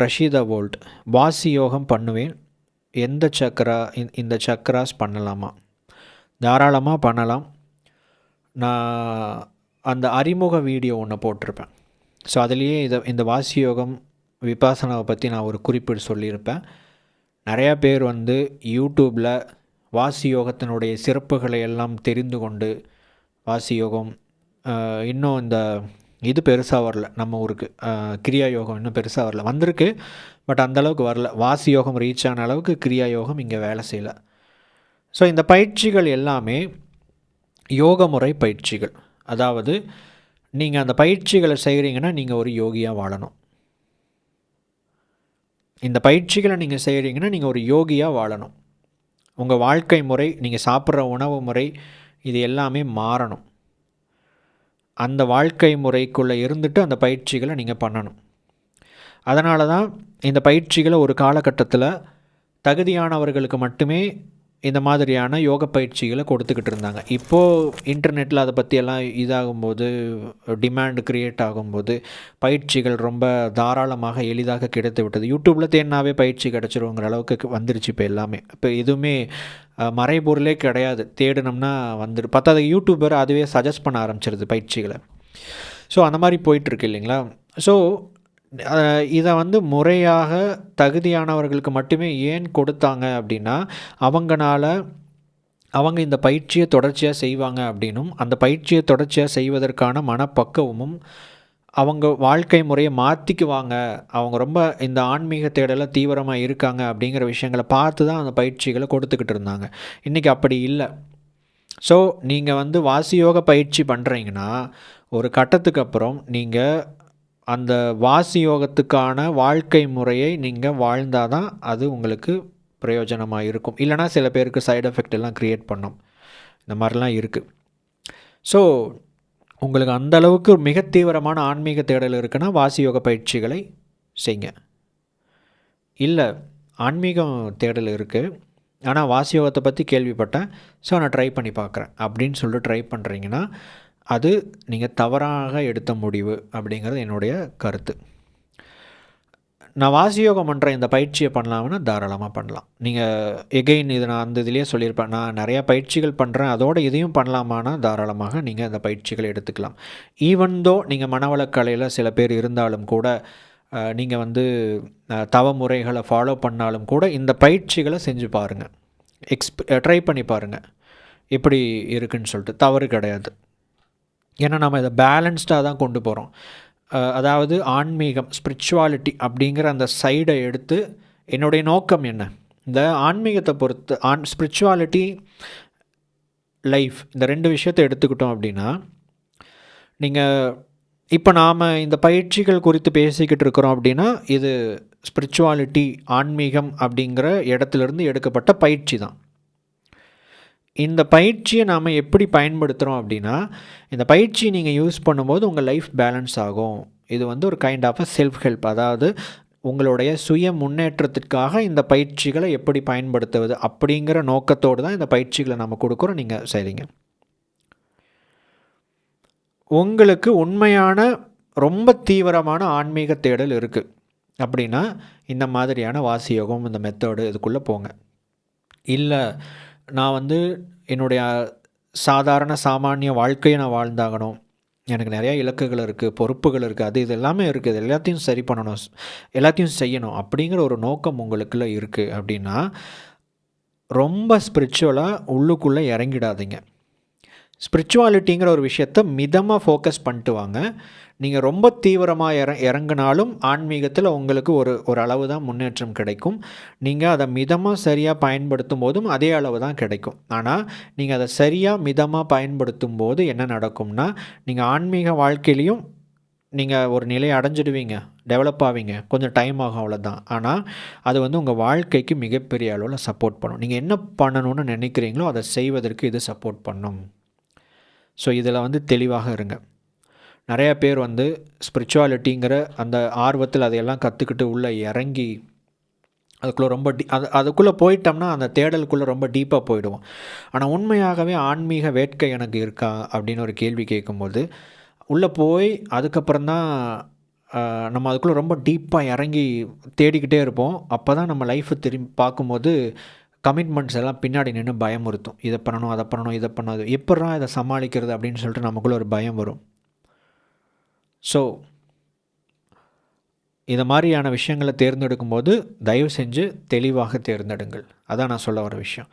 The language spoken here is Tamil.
பிரஷீதா வோல்ட் வாசி யோகம் பண்ணுவேன். எந்த சக்கரா இந்த- இந்த சக்கராஸ் பண்ணலாமா? தாராளமாக பண்ணலாம். நான் அந்த அறிமுக வீடியோ ஒன்று போட்டிருப்பேன். ஸோ அதுலேயே இதை இந்த வாசி யோகம் விபாசனாவை பற்றி நான் ஒரு குறிப்பிட்டு சொல்லியிருப்பேன். நிறையா பேர் வந்து யூடியூப்பில் வாசி யோகத்தினுடைய சிறப்புகளை எல்லாம் தெரிந்து கொண்டு வாசி யோகம் இன்னும் இந்த இது பெருசாக வரல. நம்ம ஊருக்கு. கிரியா யோகம் இன்னும் பெருசாக வரல. வந்திருக்கு பட் அந்தளவுக்கு வரல. வாசி யோகம் ரீச் ஆன அளவுக்கு கிரியா யோகம் இங்கே வேலை செய்யலை. ஸோ இந்த பயிற்சிகள் எல்லாமே யோக முறை பயிற்சிகள். அதாவது நீங்கள் அந்த பயிற்சிகளை செய்கிறீங்கன்னா நீங்கள் ஒரு யோகியாக வாழணும். இந்த பயிற்சிகளை நீங்கள் செய்கிறீங்கன்னா நீங்கள் ஒரு யோகியாக வாழணும். உங்கள் வாழ்க்கை முறை நீங்கள் சாப்பிட்ற உணவு முறை இது எல்லாமே மாறணும். அந்த வாழ்க்கை முறைக்குள்ளே இருந்துட்டு அந்த பயிற்சிகளை நீங்கள் பண்ணணும். அதனால தான் இந்த பயிற்சிகளை ஒரு காலகட்டத்தில் தகுதியானவர்களுக்கு மட்டுமே இந்த மாதிரியான யோக பயிற்சிகளை கொடுத்துக்கிட்டு இருந்தாங்க. இப்போது இன்டர்நெட்டில் அதை பற்றியெல்லாம் இதாகும்போது டிமாண்ட் க்ரியேட் ஆகும்போது பயிற்சிகள் ரொம்ப தாராளமாக எளிதாக கிடைத்து விட்டது. யூடியூப்பில் தேடினாவே பயிற்சி கிடச்சிருவோங்கிற அளவுக்கு வந்துருச்சு இப்போ எல்லாமே. இப்போ எதுவுமே மறைபொருளே கிடையாது. தேடினோம்னா வந்துடு பத்தாவது யூடியூபர் அதுவே சஜஸ்ட் பண்ண ஆரம்பிச்சிருது பயிற்சிகளை. ஸோ அந்த மாதிரி போயிட்டுருக்கு இல்லைங்களா? ஸோ இதை வந்து முறையாக தகுதியானவர்களுக்கு மட்டுமே ஏன் கொடுத்தாங்க அப்படின்னா அவங்களால அவங்க இந்த பயிற்சியை தொடர்ச்சியாக செய்வாங்க அப்படின்னும் அந்த பயிற்சியை தொடர்ச்சியாக செய்வதற்கான மனப்பக்குவமும் அவங்க வாழ்க்கை முறையை மாற்றிக்குவாங்க அவங்க ரொம்ப இந்த ஆன்மீக தேடலை தீவிரமாக இருக்காங்க அப்படிங்கிற விஷயங்களை பார்த்து தான் அந்த பயிற்சிகளை கொடுத்துக்கிட்டு இருந்தாங்க. இன்றைக்கி அப்படி இல்லை. ஸோ நீங்கள் வந்து வாசியோக பயிற்சி பண்ணுறீங்கன்னா ஒரு கட்டத்துக்கு அப்புறம் நீங்கள் அந்த வாசி யோகத்துக்கான வாழ்க்கை முறையை நீங்கள் வாழ்ந்தால் தான் அது உங்களுக்கு பிரயோஜனமாக இருக்கும். இல்லைனா சில பேருக்கு சைடு எஃபெக்ட் எல்லாம் க்ரியேட் பண்ணும். இந்த மாதிரிலாம் இருக்குது ஸோ உங்களுக்கு அந்த அளவுக்கு மிக தீவிரமான ஆன்மீக தேடல் இருக்குன்னா வாசி யோக பயிற்சிகளை செய்யுங்க இல்லை ஆன்மீகம் தேடல் இருக்குது ஆனால் வாசி யோகத்தை பற்றி கேள்விப்பட்டேன். ஸோ நான் ட்ரை பண்ணி பார்க்குறேன் அப்படின்னு சொல்லிட்டு ட்ரை பண்ணுறீங்கன்னா அது நீங்கள் தவறாக எடுத்த முடிவு அப்படிங்கிறது என்னுடைய கருத்து. நான் வாசியோகம் பண்ணுற இந்த பயிற்சியை பண்ணலாம்னா தாராளமாக பண்ணலாம். நீங்கள் எகெயின் இது நான் அந்த இதுலேயே சொல்லியிருப்பேன். நான் நிறையா பயிற்சிகள் பண்ணுறேன் அதோடு இதையும் பண்ணலாமானா தாராளமாக நீங்கள் அந்த பயிற்சிகளை எடுத்துக்கலாம். ஈவன் தோ நீங்கள் மனவளக்கலையில் சில பேர் இருந்தாலும் கூட நீங்கள் வந்து தவ முறைகளை ஃபாலோ பண்ணாலும் கூட இந்த பயிற்சிகளை செஞ்சு பாருங்கள் எக்ஸ்ப் ட்ரை பண்ணி பாருங்கள் எப்படி இருக்குன்னு சொல்லிட்டு. தவறு கிடையாது. ஏன்னா நம்ம இதை பேலன்ஸ்டாக தான் கொண்டு போகிறோம் அதாவது ஆன்மீகம் ஸ்பிரிச்சுவாலிட்டி அப்படிங்கிற அந்த சைடை எடுத்து என்னுடைய நோக்கம் என்ன? இந்த ஆன்மீகத்தை பொறுத்து ஆன் ஸ்பிரிச்சுவாலிட்டி லைஃப் இந்த ரெண்டு விஷயத்தை எடுத்துக்கிட்டோம் அப்படின்னா நீங்கள் இப்போ நாம் இந்த பயிற்சிகள் குறித்து பேசிக்கிட்டு இருக்கிறோம் அப்படின்னா இது ஸ்பிரிச்சுவாலிட்டி ஆன்மீகம் அப்படிங்கிற இடத்துலேருந்து எடுக்கப்பட்ட பயிற்சி தான். இந்த பயிற்சியை நாம் எப்படி பயன்படுத்துகிறோம் அப்படின்னா இந்த பயிற்சியை நீங்கள் யூஸ் பண்ணும்போது உங்கள் லைஃப் பேலன்ஸ் ஆகும். இது வந்து ஒரு kind of uh self help அதாவது உங்களுடைய சுய முன்னேற்றத்திற்காக இந்த பயிற்சிகளை எப்படி பயன்படுத்துவது அப்படிங்கிற நோக்கத்தோடு தான் இந்த பயிற்சிகளை நம்ம கொடுக்குறோம். நீங்கள் சரிங்க உங்களுக்கு உண்மையான ரொம்ப தீவிரமான ஆன்மீக தேடல் இருக்குது அப்படின்னா இந்த மாதிரியான வாசியோகம் இந்த மெத்தடு இதுக்குள்ளே போங்க. இல்லை நான் வந்து என்னுடைய சாதாரண சாமானிய வாழ்க்கையை நான் வாழ்ந்தாகணும். எனக்கு நிறையா இலக்குகள் இருக்குது பொறுப்புகள் இருக்குது அது இது எல்லாமே இருக்குது எல்லாத்தையும் சரி பண்ணணும் எல்லாத்தையும் செய்யணும் அப்படிங்கிற ஒரு நோக்கம் உங்களுக்குள்ளே இருக்குது அப்படின்னா ரொம்ப ஸ்பிரிச்சுவலாக உள்ளுக்குள்ளே இறங்கிடாதீங்க. ஸ்பிரிச்சுவாலிட்டிங்கிற ஒரு விஷயத்த மிதமாக ஃபோக்கஸ் பண்ணிட்டு வாங்க நீங்கள் ரொம்ப தீவிரமாக இற இறங்கினாலும் ஆன்மீகத்தில் உங்களுக்கு ஒரு ஒரு அளவு தான் முன்னேற்றம் கிடைக்கும். நீங்கள் அதை மிதமாக சரியாக பயன்படுத்தும் போதும் அதே அளவு தான் கிடைக்கும். ஆனால் நீங்கள் அதை சரியாக மிதமாக பயன்படுத்தும் போது என்ன நடக்கும்னா நீங்கள் ஆன்மீக வாழ்க்கையிலையும் நீங்கள் ஒரு நிலையை அடைஞ்சிடுவீங்க டெவலப் ஆவீங்க. கொஞ்சம் டைம் ஆகும் அவ்வளோதான் ஆனால் அது வந்து உங்கள் வாழ்க்கைக்கு மிகப்பெரிய அளவில் சப்போர்ட் பண்ணும். நீங்கள் என்ன பண்ணணும்னு நினைக்கிறீங்களோ அதை செய்வதற்கு இது சப்போர்ட் பண்ணும். ஸோ இதில் வந்து தெளிவாக இருங்க. நிறைய பேர் வந்து ஸ்பிரிச்சுவாலிட்டிங்கிற அந்த ஆர்வத்தில் அதையெல்லாம் கற்றுக்கிட்டு உள்ளே இறங்கி அதுக்குள்ளே ரொம்ப டீ அது அதுக்குள்ளே போயிட்டோம்னா அந்த தேடலுக்குள்ளே ரொம்ப டீப்பாக போயிடுவோம். ஆனால் உண்மையாகவே ஆன்மீக வேட்கை எனக்கு இருக்கா அப்படின்னு ஒரு கேள்வி கேட்கும்போது உள்ளே போய் அதுக்கப்புறம் தான் நம்ம அதுக்குள்ளே ரொம்ப டீப்பாக இறங்கி தேடிக்கிட்டே இருப்போம். அப்போ தான் நம்ம லைஃப்பை திரும்பி பார்க்கும்போது கமிட்மெண்ட்ஸ் எல்லாம் பின்னாடி நின்று பயமுறுத்தும். இதை பண்ணணும் அதை பண்ணணும் இதை பண்ணாது எப்பட்றா இதை சமாளிக்கிறது அப்படின்னு சொல்லிட்டு நமக்குள்ளே ஒரு பயம் வரும். ஸோ இதை மாதிரியான விஷயங்களை தேர்ந்தெடுக்கும்போது தயவு செஞ்சு தெளிவாக தேர்ந்தெடுங்கள். அதான் நான் சொல்ல வர விஷயம்.